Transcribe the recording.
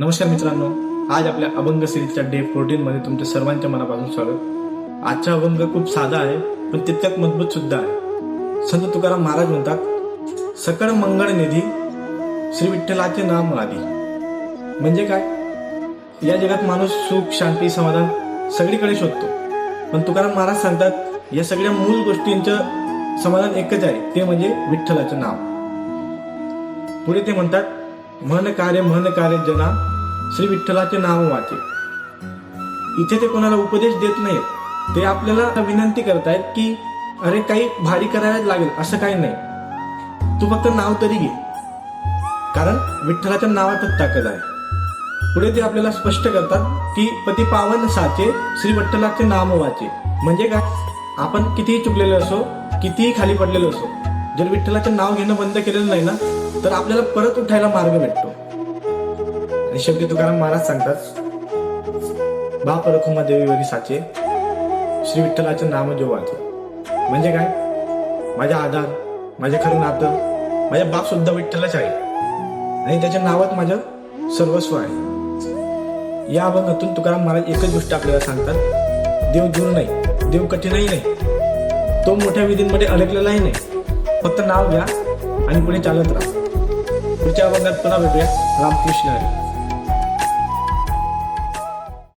नमस्कार मित्रांनो आज आपल्या अभंग सिरीजच्या डे फोर्टीन मध्ये तुमच्या सर्वांच्या मनापासून स्वागत. आजचा अभंग खूप साधा आहे पण तितक्यात मजबूत सुद्धा आहे. संत तुकाराम महाराज म्हणतात सकळ मंगळ निधी श्री विठ्ठलाचे नाम आधी म्हणजे काय? या जगात माणूस सुख शांती समाधान सगळीकडे शोधतो. पण तुकाराम महाराज सांगतात या सगळ्या मूल गोष्टींचं समाधान एकच आहे ते म्हणजे विठ्ठलाचं नाव पुढे ते म्हणतात मन कार्य मन कार्य जना श्री विठ्ठलाचे नाव वाचे. इथे ते कोणाला उपदेश देत नाहीत. ते आपल्याला विनंती करतायत की अरे काही भारी करायला लागेल असं काही नाही. तू फक्त नाव तरी घे. कारण विठ्ठलाच्या नावातच ताकद आहे. पुढे ते आपल्याला स्पष्ट करतात की पती पावन साचे श्री विठ्ठलाचे नाम वाचे. म्हणजे काय? आपण कितीही चुकलेलो असो कितीही खाली पडलेलो असो जर विठ्ठलाचं नाव घेणं बंद केलेलं नाही ना तर आपल्याला परत उठायला मार्ग भेटतो. आणि शेवटी तुकाराम महाराज सांगतात बा परखुमा देवी वरी साचे श्री विठ्ठलाचे नाम जो म्हणजे काय? माझ्या आधार माझे खरं नातं माझ्या बाप सुद्धा विठ्ठलाच आहे आणि त्याच्या नावात माझं सर्वस्व आहे. या अभंगातून तुकाराम महाराज एकच गोष्ट आपल्याला सांगतात देव दूर नाही देव कठीणही नाही. तो मोठ्या विधींमध्ये अडकलेलाही नाही. फक्त नाव घ्या आणि पुढे चालत राहा. पुढच्या अभंगात पुन्हा भेटूया रामकृष्ण हरी.